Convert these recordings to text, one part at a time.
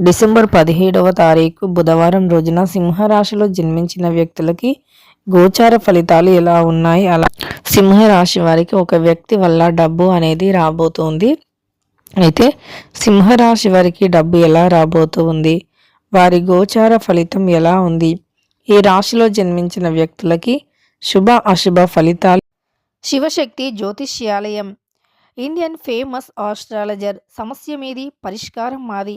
December పదిహేడవ తారీఖు బుధవారం రోజున సింహరాశిలో జన్మించిన వ్యక్తులకి గోచార ఫలితాలు ఎలా ఉన్నాయి? అలా సింహరాశి వారికి ఒక వ్యక్తి వల్ల డబ్బు అనేది రాబోతుంది. అయితే సింహరాశి వారికి డబ్బు ఎలా రాబోతుంది? వారి గోచార ఫలితం ఎలా ఉంది? ఈ రాశిలో జన్మించిన వ్యక్తులకి శుభ అశుభ ఫలితాలు. శివశక్తి జ్యోతిష్యాలయం. Indian famous astrologer. సమస్య మీది పరిష్కారం మాది.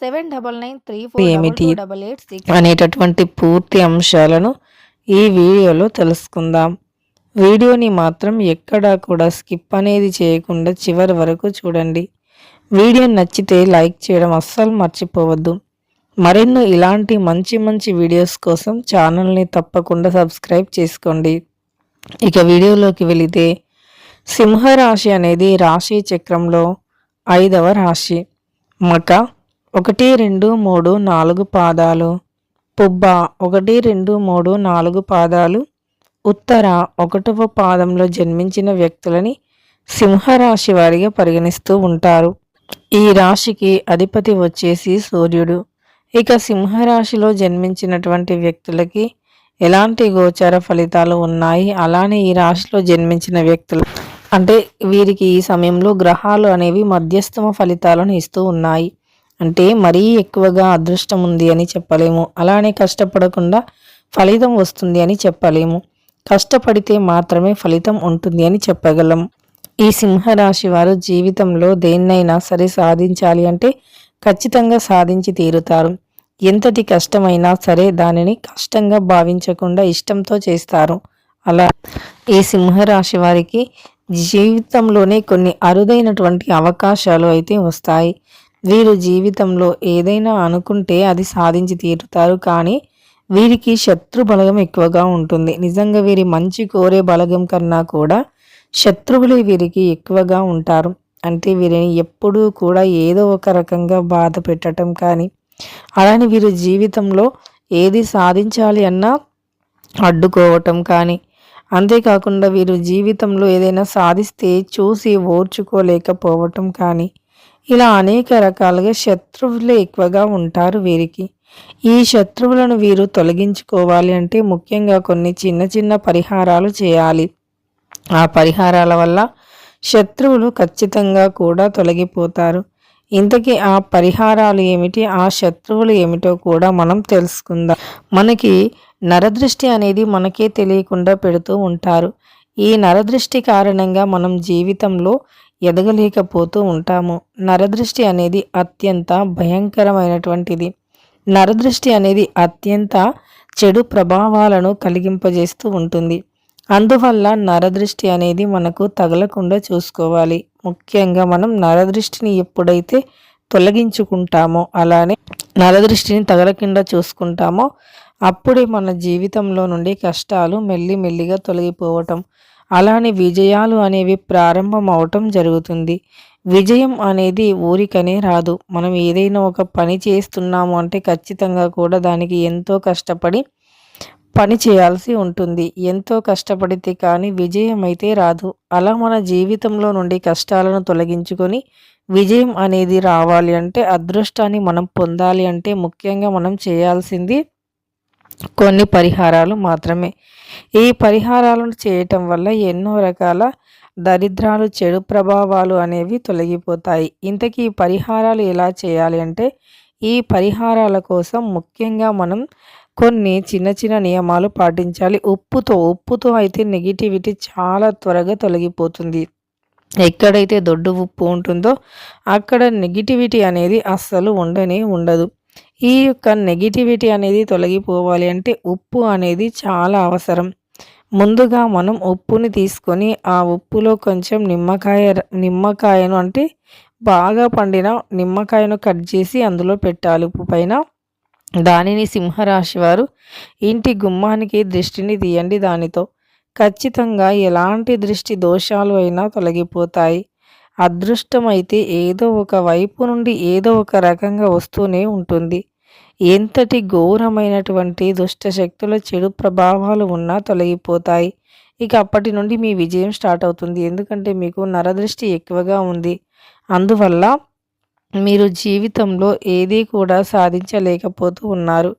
seven double nine three four ఏమిటి? డబల్ ఎయిట్ సిక్స్ అనేటటువంటి పూర్తి అంశాలను ఈ వీడియోలో తెలుసుకుందాం. వీడియోని మాత్రం ఎక్కడా కూడా స్కిప్ అనేది చేయకుండా చివరి వరకు చూడండి. వీడియో నచ్చితే లైక్ చేయడం అస్సలు మర్చిపోవద్దు. మరెన్నో ఇలాంటి మంచి మంచి వీడియోస్ కోసం ఛానల్ని తప్పకుండా సబ్స్క్రైబ్ చేసుకోండి. ఇక వీడియోలోకి వెళితే సింహరాశి అనేది రాశి చక్రంలో ఐదవ రాశి. మక ఒకటి రెండు మూడు నాలుగు పాదాలు. పుబ్బ ఒకటి రెండు మూడు నాలుగు పాదాలు. ఉత్తర ఒకటవ పాదంలో జన్మించిన వ్యక్తులని సింహరాశి వారిగా పరిగణిస్తూ ఉంటారు. ఈ రాశికి అధిపతి వచ్చేసి సూర్యుడు. ఇక సింహరాశిలో జన్మించినటువంటి వ్యక్తులకి ఎలాంటి గోచార ఫలితాలు ఉన్నాయి? అలానే ఈ రాశిలో జన్మించిన వ్యక్తులు. అంటే వీరికి ఈ సమయంలో గ్రహాలు అనేవి మధ్యస్థమ ఫలితాలను ఇస్తూ ఉన్నాయి. అంటే మరీ ఎక్కువగా అదృష్టం ఉంది అని చెప్పలేము. అలానే కష్టపడకుండా ఫలితం వస్తుంది అని చెప్పలేము. కష్టపడితే మాత్రమే ఫలితం ఉంటుంది అని చెప్పగలం. ఈ సింహరాశి వారు జీవితంలో దేన్నైనా సరే సాధించాలి అంటే ఖచ్చితంగా సాధించి తీరుతారు. ఎంతటి కష్టమైనా సరే దానిని కష్టంగా భావించకుండా ఇష్టంతో చేస్తారు. అలా ఈ సింహరాశి వారికి జీవితంలోనే కొన్ని అరుదైనటువంటి అవకాశాలు అయితే వస్తాయి. వీరు జీవితంలో ఏదైనా అనుకుంటే అది సాధించి తీరుతారు కానీ వీరికి శత్రు బలగం ఎక్కువగా ఉంటుంది. నిజంగా వీరి మంచి కోరే బలగం కన్నా కూడా శత్రువులే వీరికి ఎక్కువగా ఉంటారు. అంటే వీరిని ఎప్పుడూ కూడా ఏదో ఒక రకంగా బాధ పెట్టడం కానీ అలానే వీరి జీవితంలో ఏది సాధించాలి అన్నా అడ్డుకోవటం కానీ అంతేకాకుండా వీరు జీవితంలో ఏదైనా సాధిస్తే చూసి ఓర్చుకోలేకపోవటం కానీ ఇలా అనేక రకాలుగా శత్రువులే ఎక్కువగా ఉంటారు వీరికి. ఈ శత్రువులను వీరు తొలగించుకోవాలి అంటే ముఖ్యంగా కొన్ని చిన్న చిన్న పరిహారాలు చేయాలి. ఆ పరిహారాల వల్ల శత్రువులు ఖచ్చితంగా కూడా తొలగిపోతారు. ఇంతకీ ఆ పరిహారాలు ఏమిటి? ఆ శత్రువులు ఏమిటో కూడా మనం తెలుసుకుందాం. మనకి నరదృష్టి అనేది మనకే తెలియకుండా పెడుతూ ఉంటారు. ఈ నరదృష్టి కారణంగా మనం జీవితంలో ఎదగలేకపోతూ ఉంటాము. నరదృష్టి అనేది అత్యంత భయంకరమైనటువంటిది. నరదృష్టి అనేది అత్యంత చెడు ప్రభావాలను కలిగింపజేస్తూ ఉంటుంది. అందువల్ల నరదృష్టి అనేది మనకు తగలకుండా చూసుకోవాలి. ముఖ్యంగా మనం నరదృష్టిని ఎప్పుడైతే తొలగించుకుంటామో అలానే నరదృష్టిని తగలకుండా చూసుకుంటామో అప్పుడే మన జీవితంలో నుండి కష్టాలు మెల్లి మెల్లిగా తొలగిపోవటం అలానే విజయాలు అనేవి ప్రారంభం అవటం జరుగుతుంది. విజయం అనేది ఊరికనే రాదు. మనం ఏదైనా ఒక పని చేస్తున్నాము అంటే ఖచ్చితంగా కూడా దానికి ఎంతో కష్టపడి పని చేయాల్సి ఉంటుంది. ఎంతో కష్టపడితే కానీ విజయం అయితే రాదు. అలా మన జీవితంలో నుండి కష్టాలను తొలగించుకొని విజయం అనేది రావాలి అంటే అదృష్టాన్ని మనం పొందాలి అంటే ముఖ్యంగా మనం చేయాల్సింది కొన్ని పరిహారాలు మాత్రమే. ఈ పరిహారాలను చేయటం వల్ల ఎన్నో రకాల దరిద్రాలు చెడు ప్రభావాలు అనేవి తొలగిపోతాయి. ఇంతకీ ఈ పరిహారాలు ఎలా చేయాలి అంటే ఈ పరిహారాల కోసం ముఖ్యంగా మనం కొన్ని చిన్న చిన్న నియమాలు పాటించాలి. ఉప్పుతో ఉప్పుతో అయితే నెగిటివిటీ చాలా త్వరగా తొలగిపోతుంది. ఎక్కడైతే దొడ్డు ఉప్పు ఉంటుందో అక్కడ నెగిటివిటీ అనేది అస్సలు ఉండనే ఉండదు. ఈ యొక్క నెగిటివిటీ అనేది తొలగిపోవాలి అంటే ఉప్పు అనేది చాలా అవసరం. ముందుగా మనం ఉప్పుని తీసుకొని ఆ ఉప్పులో కొంచెం నిమ్మకాయ నిమ్మకాయను అంటే బాగా పండిన నిమ్మకాయను కట్ చేసి అందులో పెట్టాలి ఉప్పు పైన. దానిని సింహరాశి వారు ఇంటి గుమ్మానికి దృష్టిని తీయండి దానితో. ఖచ్చితంగా ఎలాంటి దృష్టి దోషాలు అయినా తొలగిపోతాయి. అదృష్టం అయితే ఏదో ఒక వైపు నుండి ఏదో ఒక రకంగా వస్తూనే ఉంటుంది. ఎంతటి ఘోరమైనటువంటి దుష్ట శక్తుల చెడు ప్రభావాలు ఉన్నా తొలగిపోతాయి. ఇక అప్పటి నుండి మీ విజయం స్టార్ట్ అవుతుంది. ఎందుకంటే మీకు నరదృష్టి ఎక్కువగా ఉంది. అందువల్ల మీరు జీవితంలో ఏదీ కూడా సాధించలేకపోతూ ఉన్నారు.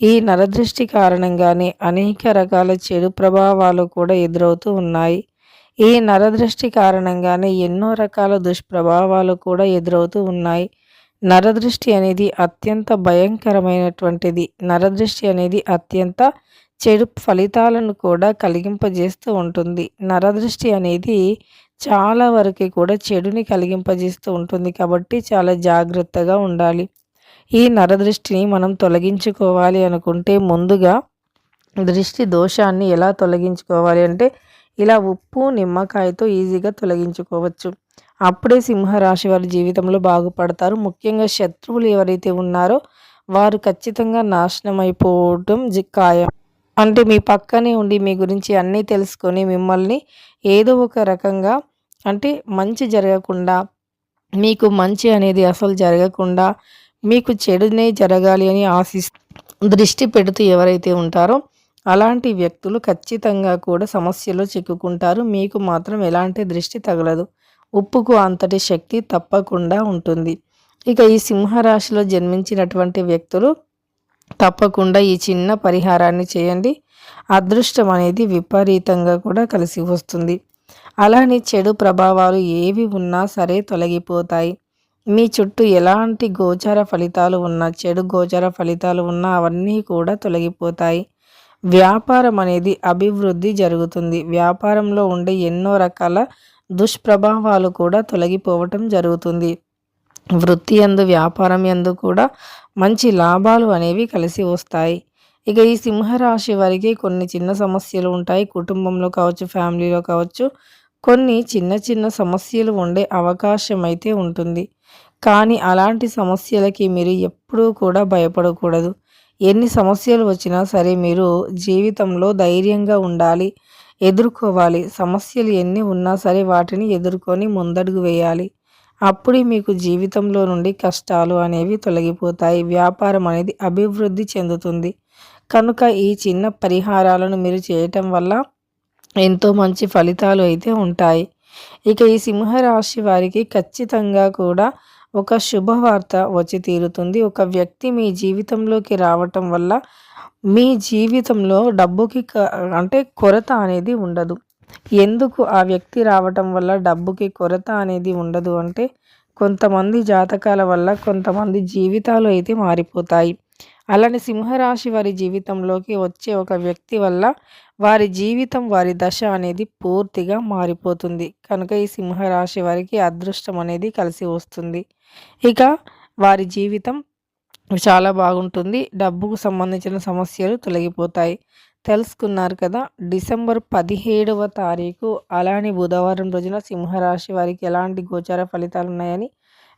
ఈ నరదృష్టి కారణంగానే అనేక రకాల చెడు ప్రభావాలు కూడా ఎదురవుతూ ఉన్నాయి. ఈ నరదృష్టి కారణంగానే ఎన్నో రకాల దుష్ప్రభావాలు కూడా ఎదురవుతూ ఉన్నాయి. నరదృష్టి అనేది అత్యంత భయంకరమైనటువంటిది. నరదృష్టి అనేది అత్యంత చెడు ఫలితాలను కూడా కలిగింపజేస్తూ ఉంటుంది. నరదృష్టి అనేది చాలా వరకు కూడా చెడుని కలిగింపజేస్తూ ఉంటుంది కాబట్టి చాలా జాగ్రత్తగా ఉండాలి. ఈ నరదృష్టిని మనం తొలగించుకోవాలి అనుకుంటే ముందుగా దృష్టి దోషాన్ని ఎలా తొలగించుకోవాలి అంటే ఇలా ఉప్పు నిమ్మకాయతో ఈజీగా తొలగించుకోవచ్చు. అప్పుడే సింహరాశి వారి జీవితంలో బాగుపడతారు. ముఖ్యంగా శత్రువులు ఎవరైతే ఉన్నారో వారు ఖచ్చితంగా నాశనం అయిపోవటం ఖాయం. అంటే మీ పక్కనే ఉండి మీ గురించి అన్నీ తెలుసుకొని మిమ్మల్ని ఏదో ఒక రకంగా అంటే మంచి జరగకుండా మీకు మంచి అనేది అసలు జరగకుండా మీకు చెడునే జరగాలి అని ఆశిస్ దృష్టి పెడుతూ ఎవరైతే ఉంటారో అలాంటి వ్యక్తులు ఖచ్చితంగా కూడా సమస్యలో చిక్కుకుంటారు. మీకు మాత్రం ఎలాంటి దృష్టి తగలదు. ఉప్పుకు అంతటి శక్తి తప్పకుండా ఉంటుంది. ఇక ఈ సింహరాశిలో జన్మించినటువంటి వ్యక్తులు తప్పకుండా ఈ చిన్న పరిహారాన్ని చేయండి. అదృష్టం అనేది విపరీతంగా కూడా కలిసి వస్తుంది. అలానే చెడు ప్రభావాలు ఏవి ఉన్నా సరే తొలగిపోతాయి. మీ చుట్టూ ఎలాంటి గోచర ఫలితాలు ఉన్నా చెడు గోచర ఫలితాలు ఉన్నా అవన్నీ కూడా తొలగిపోతాయి. వ్యాపారం అనేది అభివృద్ధి జరుగుతుంది. వ్యాపారంలో ఉండే ఎన్నో రకాల దుష్ప్రభావాలు కూడా తొలగిపోవటం జరుగుతుంది. వృత్తి ఎందు వ్యాపారం ఎందు కూడా మంచి లాభాలు అనేవి కలిసి వస్తాయి. ఇక ఈ సింహరాశి వారికి కొన్ని చిన్న సమస్యలు ఉంటాయి. కుటుంబంలో కావచ్చు ఫ్యామిలీలో కావచ్చు కొన్ని చిన్న చిన్న సమస్యలు ఉండే అవకాశం అయితే ఉంటుంది. కానీ అలాంటి సమస్యలకి మీరు ఎప్పుడూ కూడా భయపడకూడదు. ఎన్ని సమస్యలు వచ్చినా సరే మీరు జీవితంలో ధైర్యంగా ఉండాలి ఎదుర్కోవాలి. సమస్యలు ఎన్ని ఉన్నా సరే వాటిని ఎదుర్కొని ముందడుగు వేయాలి. అప్పుడే మీకు జీవితంలో నుండి కష్టాలు అనేవి తొలగిపోతాయి. వ్యాపారం అనేది అభివృద్ధి చెందుతుంది. కనుక ఈ చిన్న పరిహారాలను మీరు చేయటం వల్ల ఎంతో మంచి ఫలితాలు అయితే ఉంటాయి. ఇక ఈ సింహరాశి వారికి ఖచ్చితంగా కూడా ఒక శుభవార్త వచ్చి తీరుతుంది. ఒక వ్యక్తి మీ జీవితంలోకి రావటం వల్ల మీ జీవితంలో డబ్బుకి అంటే కొరత అనేది ఉండదు. ఎందుకు ఆ వ్యక్తి రావటం వల్ల డబ్బుకి కొరత అనేది ఉండదు అంటే కొంతమంది జాతకాల వల్ల కొంతమంది జీవితాలు అయితే మారిపోతాయి. అలానే సింహరాశి వారి జీవితంలోకి వచ్చే ఒక వ్యక్తి వల్ల వారి జీవితం వారి దశ అనేది పూర్తిగా మారిపోతుంది. కనుక ఈ సింహరాశి వారికి అదృష్టం అనేది కలిసి వస్తుంది. ఇక వారి జీవితం చాలా బాగుంటుంది. డబ్బుకు సంబంధించిన సమస్యలు తొలగిపోతాయి. తెలుసుకున్నారు కదా డిసెంబర్ పదిహేడవ తారీఖు అలానే బుధవారం రోజున సింహరాశి వారికి ఎలాంటి గోచార ఫలితాలు ఉన్నాయని